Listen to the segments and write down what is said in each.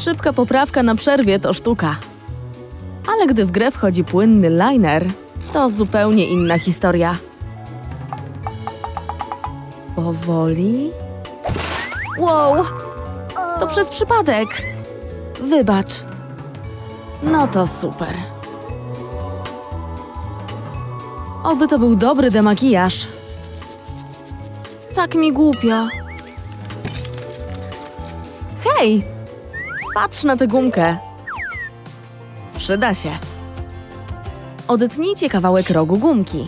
Szybka poprawka na przerwie to sztuka. Ale gdy w grę wchodzi płynny liner, to zupełnie inna historia. Powoli. Wow! To przez przypadek. Wybacz. No to super. Oby to był dobry demakijaż. Tak mi głupio. Hej! Patrz na tę gumkę. Przyda się. Odetnijcie kawałek rogu gumki.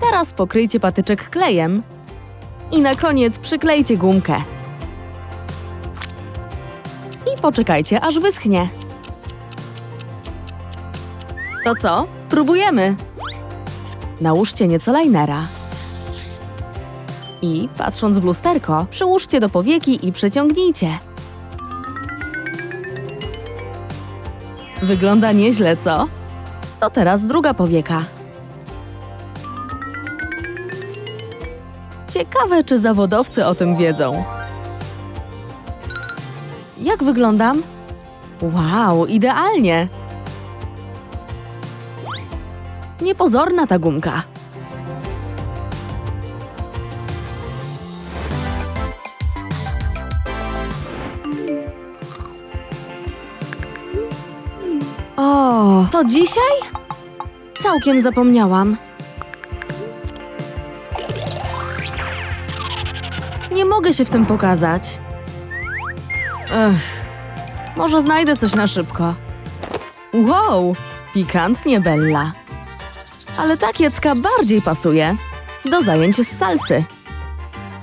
Teraz pokryjcie patyczek klejem i na koniec przyklejcie gumkę. I poczekajcie, aż wyschnie. To co? Próbujemy. Nałóżcie nieco linera. I, patrząc w lusterko, przyłóżcie do powieki i przeciągnijcie. Wygląda nieźle, co? To teraz druga powieka. Ciekawe, czy zawodowcy o tym wiedzą. Jak wyglądam? Wow, idealnie! Niepozorna ta gumka. O, to dzisiaj? Całkiem zapomniałam. Nie mogę się w tym pokazać. Ech, może znajdę coś na szybko. Wow, pikantnie, Bella. Ale ta kiecka bardziej pasuje do zajęć z salsy.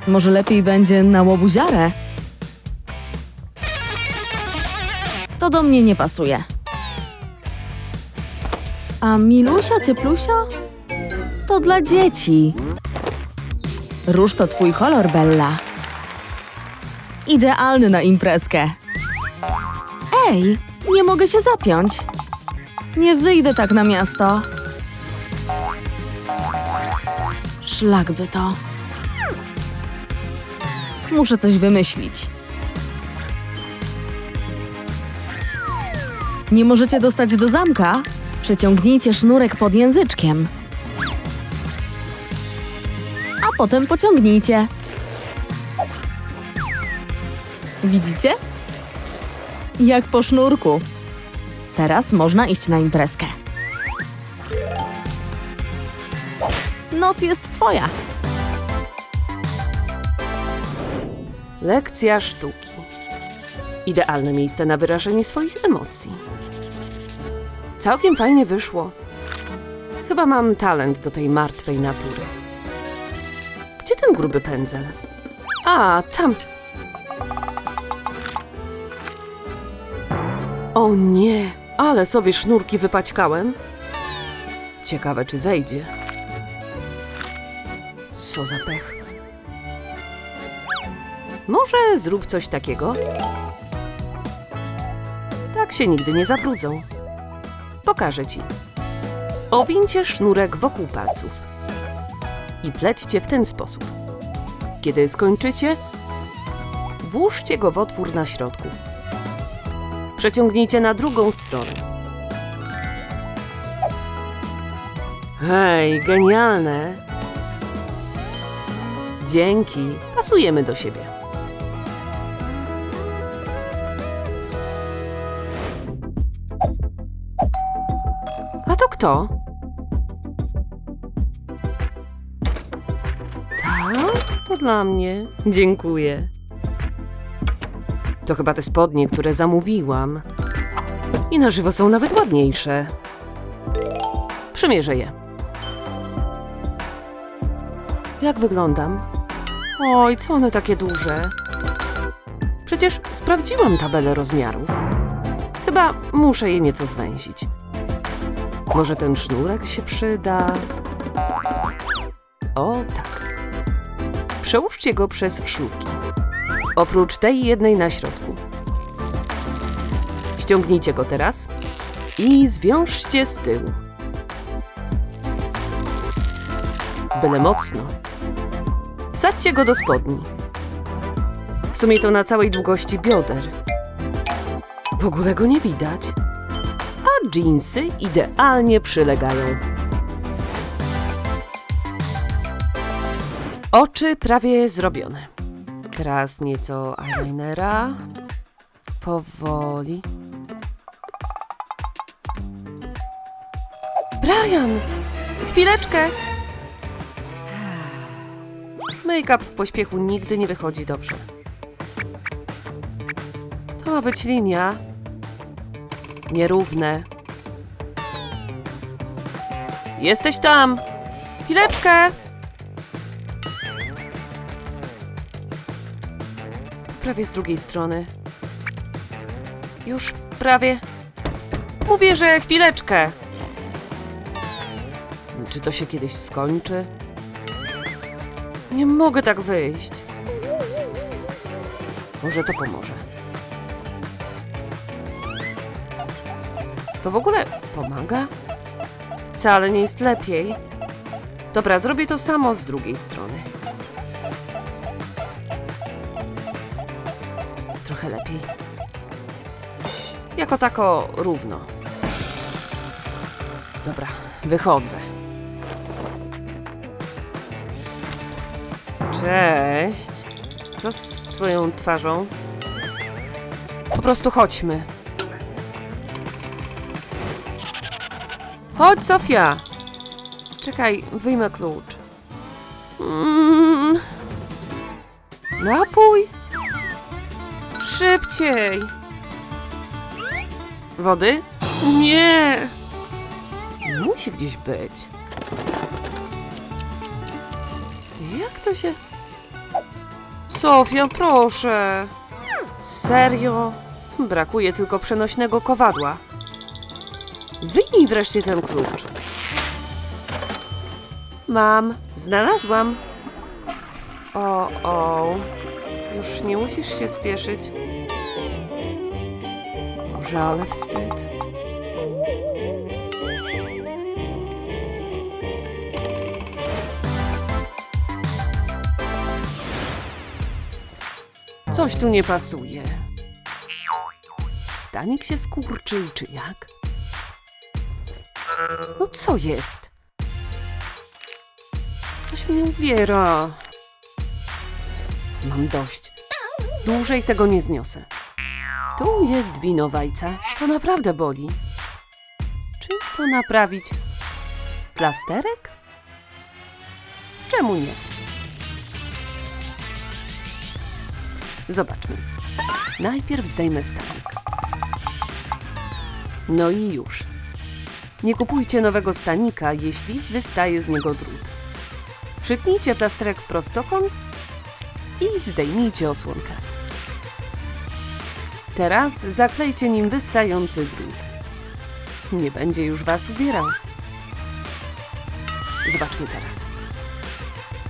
Może lepiej będzie na łobuziarę? To do mnie nie pasuje. A Milusia Cieplusia? To dla dzieci. Róż to twój kolor, Bella. Idealny na imprezkę. Ej, nie mogę się zapiąć. Nie wyjdę tak na miasto. Szlak by to. Muszę coś wymyślić. Nie możecie dostać do zamka? Przeciągnijcie sznurek pod języczkiem. A potem pociągnijcie. Widzicie? Jak po sznurku. Teraz można iść na imprezkę. Noc jest twoja. Lekcja sztuki. Idealne miejsce na wyrażenie swoich emocji. Całkiem fajnie wyszło. Chyba mam talent do tej martwej natury. Gdzie ten gruby pędzel? A, tam. O nie, ale sobie sznurki wypaćkałem. Ciekawe, czy zejdzie. Co za pech. Może zrób coś takiego? Tak się nigdy nie zabrudzą. Pokażę ci. Owincie sznurek wokół palców i plećcie w ten sposób. Kiedy skończycie, włóżcie go w otwór na środku. Przeciągnijcie na drugą stronę. Hej, genialne! Dzięki, pasujemy do siebie. Kto? Tak, to dla mnie. Dziękuję. To chyba te spodnie, które zamówiłam. I na żywo są nawet ładniejsze. Przymierzę je. Jak wyglądam? Oj, co one takie duże? Przecież sprawdziłam tabelę rozmiarów. Chyba muszę je nieco zwęzić. Może ten sznurek się przyda? O, tak. Przełóżcie go przez szlówki. Oprócz tej jednej na środku. Ściągnijcie go teraz i zwiążcie z tyłu. byle mocno. Wsadźcie go do spodni. W sumie to na całej długości bioder. W ogóle go nie widać. Dżinsy idealnie przylegają. Oczy prawie zrobione. Teraz nieco eyelinera. Powoli. Brian! Chwileczkę! Make-up w pośpiechu nigdy nie wychodzi dobrze. To ma być linia. Nierówne. Jesteś tam! Chwileczkę! Prawie z drugiej strony. Już prawie. Mówię, że chwileczkę. Czy to się kiedyś skończy? Nie mogę tak wyjść. Może to pomoże. To w ogóle pomaga? Wcale nie jest lepiej. Dobra, zrobię to samo z drugiej strony. Trochę lepiej. Jako tako równo. Dobra, wychodzę. Cześć. Co z twoją twarzą? Po prostu chodźmy. Chodź, Sofia! Czekaj, wyjmę klucz. Mm. Napój? Szybciej! Wody? Nie! Musi gdzieś być. Jak to się... Sofia, proszę. Serio? Brakuje tylko przenośnego kowadła. Wyjmij wreszcie ten klucz. Mam, znalazłam. O, o. Już nie musisz się spieszyć. Boże, wstyd. Coś tu nie pasuje. Stanik się skurczył, czy jak? No co jest? Coś mi uwiera. Mam dość. Dłużej tego nie zniosę. Tu jest winowajca. To naprawdę boli. Czym to naprawić? Plasterek? Czemu nie? Zobaczmy. Najpierw zdejmę stanik. No i już. Nie kupujcie nowego stanika, jeśli wystaje z niego drut. Przytnijcie plasterek w prostokąt i zdejmijcie osłonkę. Teraz zaklejcie nim wystający drut. Nie będzie już was ubierał. Zobaczmy teraz.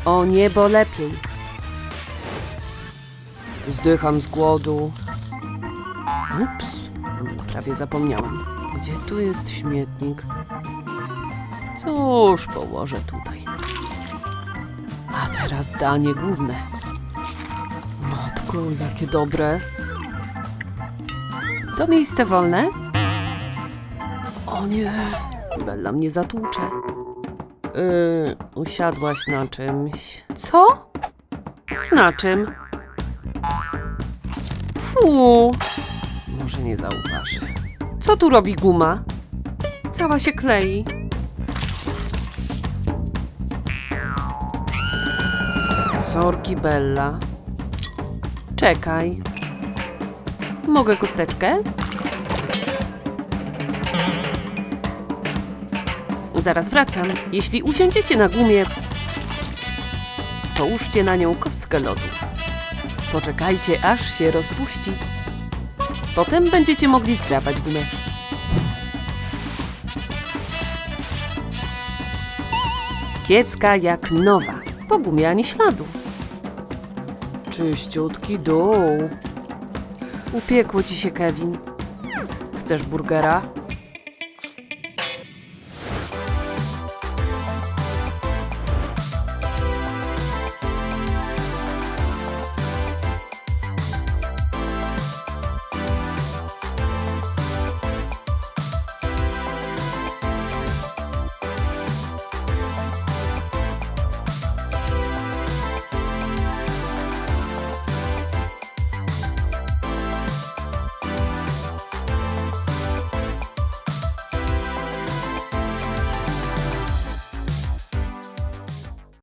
O niebo lepiej. Zdycham z głodu. Ups, prawie zapomniałam. Gdzie tu jest śmietnik? Cóż, położę tutaj. A teraz danie główne. Matko, jakie dobre. To miejsce wolne? O nie, Bella mnie zatłucze. Yy, usiadłaś na czymś. Co? Na czym? Fu! Może nie zauważy. Co tu robi guma? Cała się klei. Sorki, Bella. Czekaj. Mogę kosteczkę? Zaraz wracam. Jeśli usiądziecie na gumie, połóżcie na nią kostkę lodu. Poczekajcie, aż się rozpuści. Potem będziecie mogli zdrapać gumę. Kiecka jak nowa. Po gumie ani śladu. Czyściutki dół. Upiekło ci się, Kevin. Chcesz burgera?